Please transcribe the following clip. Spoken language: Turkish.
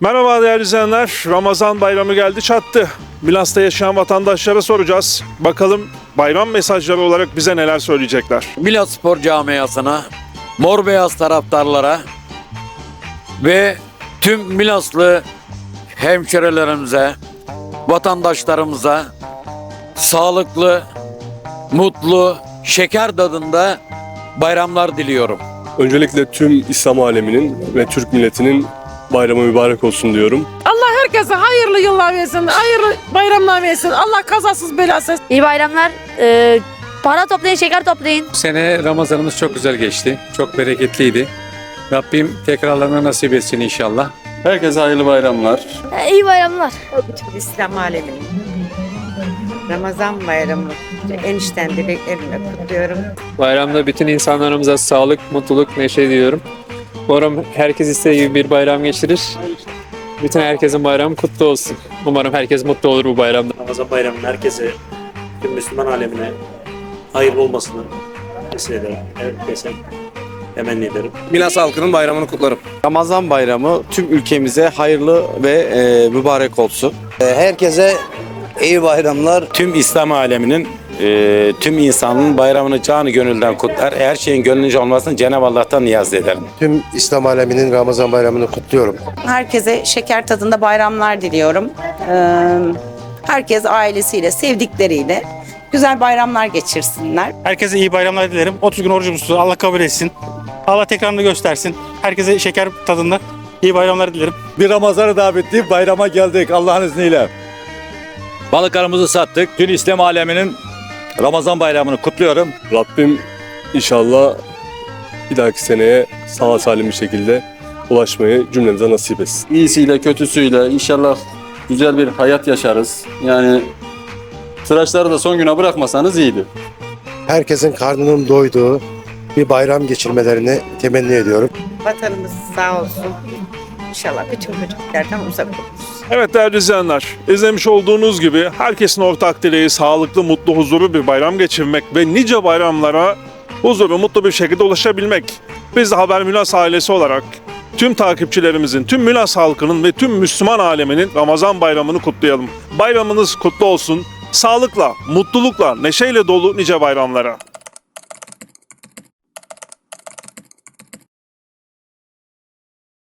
Merhaba değerli izleyenler. Ramazan bayramı geldi çattı. Milas'ta yaşayan vatandaşlara soracağız. Bakalım bayram mesajları olarak bize neler söyleyecekler. Milas Spor Camiası'na, Mor Beyaz taraftarlara ve tüm Milaslı hemşerilerimize, vatandaşlarımıza sağlıklı, mutlu, şeker tadında bayramlar diliyorum. Öncelikle tüm İslam aleminin ve Türk milletinin bayramı mübarek olsun diyorum. Allah herkese hayırlı yıllar versin, hayırlı bayramlar versin. Allah kazasız belasız. İyi bayramlar. Ee, para toplayın, şeker toplayın. Bu sene Ramazanımız çok güzel geçti. Çok bereketliydi. Rabbim tekrarlarına nasip etsin inşallah. Herkese hayırlı bayramlar. Ee, iyi bayramlar. bütün İslam aleminin Ramazan bayramı enişten dileklerimle kutluyorum. Bayramda bütün insanlarımıza sağlık, mutluluk, neşe diliyorum. Umarım herkes istediği gibi bir bayram geçirir. Bütün herkesin bayramı kutlu olsun. Umarım herkes mutlu olur bu bayramda. Ramazan bayramının herkese, tüm Müslüman alemine hayırlı olmasını ederim. Herkese temenni ederim. Milas halkının bayramını kutlarım. Ramazan bayramı tüm ülkemize hayırlı ve e, mübarek olsun. Herkese iyi bayramlar. Tüm İslam aleminin e, tüm insanın bayramını canı gönülden kutlar. Her şeyin gönlünce olmasını Cenab-ı Allah'tan niyaz ederim. Tüm İslam aleminin Ramazan bayramını kutluyorum. Herkese şeker tadında bayramlar diliyorum. Ee, herkes ailesiyle, sevdikleriyle güzel bayramlar geçirsinler. Herkese iyi bayramlar dilerim. 30 gün orucumuz tuttu. Allah kabul etsin. Allah tekrarını göstersin. Herkese şeker tadında iyi bayramlar dilerim. Bir Ramazan'ı davetli bayrama geldik Allah'ın izniyle. Balıklarımızı sattık. Tüm İslam aleminin Ramazan bayramını kutluyorum. Rabbim inşallah bir dahaki seneye sağ salim bir şekilde ulaşmayı cümlemize nasip etsin. İyisiyle kötüsüyle inşallah güzel bir hayat yaşarız. Yani tıraşları da son güne bırakmasanız iyiydi. Herkesin karnının doyduğu bir bayram geçirmelerini temenni ediyorum. Vatanımız sağ olsun. İnşallah bütün kötülüklerden uzak oluruz. Evet değerli izleyenler, izlemiş olduğunuz gibi herkesin ortak dileği sağlıklı, mutlu, huzurlu bir bayram geçirmek ve nice bayramlara huzurlu, mutlu bir şekilde ulaşabilmek. Biz de Haber Milas ailesi olarak tüm takipçilerimizin, tüm Milas halkının ve tüm Müslüman aleminin Ramazan bayramını kutlayalım. Bayramınız kutlu olsun. Sağlıkla, mutlulukla, neşeyle dolu nice bayramlara.